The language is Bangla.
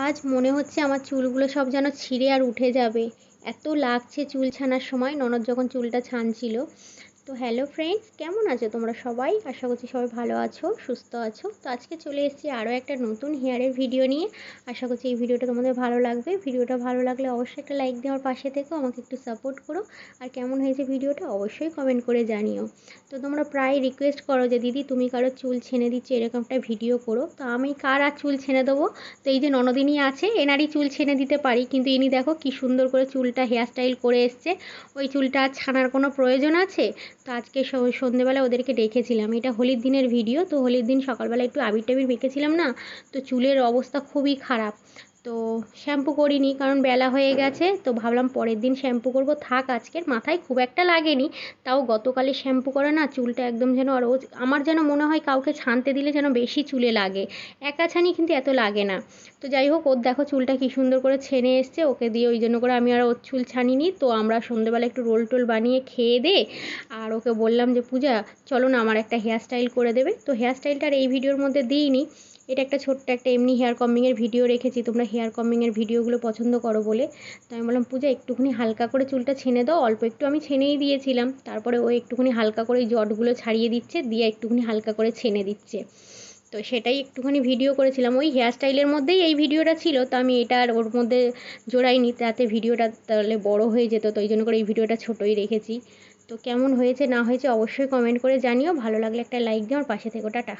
আজ মনে হচ্ছে আমার চুলগুলো সব যেন ছিঁড়ে আর উঠে যাবে। এত লাগছে চুল ছানার সময়। ননদ যখন চুলটা ছানছিল তো হ্যালো ফ্রেন্ডস কেমন আছো তোমরা সবাই? আশা করছি সবাই ভালো আছো, সুস্থ আছো। তো আজকে চলে এসেছি আরও একটা নতুন হেয়ারের ভিডিও নিয়ে। আশা করছি এই ভিডিওটা তোমাদের ভালো লাগবে। ভিডিওটা ভালো লাগলে অবশ্যই একটা লাইক দেওয়ার পাশে থেকো আমাকে একটু সাপোর্ট করো। আর কেমন হয়েছে ভিডিওটা অবশ্যই কমেন্ট করে জানিও। তো তোমরা প্রায় রিকোয়েস্ট করো যে, দিদি, তুমি কারও চুল ছেনে দিচ্ছ, এরকম একটা ভিডিও করো। তো আমি কার আর চুল ছেনে দেবো? তো এই যে ননদিনী আছে, এনারই চুল ছেনে দিতে পারি। কিন্তু ইনি দেখো কি সুন্দর করে চুলটা হেয়ার স্টাইল করে এসছে। ওই চুলটা ছানার কোনো প্রয়োজন আছে? তো আজকে সন্ধেবেলা ওদেরকে ডেকেছিলাম। এটা হোলির দিনের ভিডিও তো হোলির দিন সকালবেলা একটু আবির টাবির মেখেছিলাম না, তো চুলের অবস্থা খুবই খারাপ। তো শ্যাম্পু করিনি, কারণ বেলা হয়ে গেছে, তো ভাবলাম পরের দিন শ্যাম্পু করব। থাক আজকের, মাথায় খুব একটা লাগেনি, তাও গতকালে শ্যাম্পু করে না, চুলটা একদম যেন আর আমার যেন মনে হয় কাউকে ছানতে দিলে যেন বেশি চুলে লাগে একা ছানি কিন্তু এত লাগে না। তো যাই হোক, ওর দেখো চুলটা কী সুন্দর করে ছেনে এসছে, ওকে দিয়ে ওই জন্য করে আমি আর ওর চুল ছানিনি, তো আমরা সন্ধেবেলা একটু রোল টোল বানিয়ে খেয়ে দে, আর ওকে বললাম যে, পূজা, চলো না আমার একটা হেয়ার স্টাইল করে দেবে। তো হেয়ার স্টাইলটা আর এই ভিডিওর মধ্যে দিইনি এটা একটা ছোট্ট একটা এমনি হেয়ার কমিংয়ের ভিডিও রেখেছি, তোমরা হেয়ার কমিংয়ের ভিডিওগুলো পছন্দ করো বলে। তো আমি বললাম, পূজা, একটুখানি হালকা করে চুলটা ছেনে দাও, অল্প একটু আমি ছেনেই দিয়েছিলাম। তারপরে ও একটুখানি হালকা করে এই জটগুলো ছাড়িয়ে দিচ্ছে, দিয়ে একটুখানি হালকা করে ছেনে দিচ্ছে। তো সেটাই একটুখানি ভিডিও করেছিলাম। ওই হেয়ার স্টাইলের মধ্যেই এই ভিডিওটা ছিল, তো আমি এটা আর ওর মধ্যে জোড়াইনি, তাতে ভিডিওটা তাহলে বড় হয়ে যেত, তো ওই জন্য করে এই ভিডিওটা ছোটোই রেখেছি। তো কেমন হয়েছে, না হয়েছে, অবশ্যই কমেন্ট করে জানিও। ভালো লাগলে একটা লাইক দিও আমার পাশে থেকে, টাটা।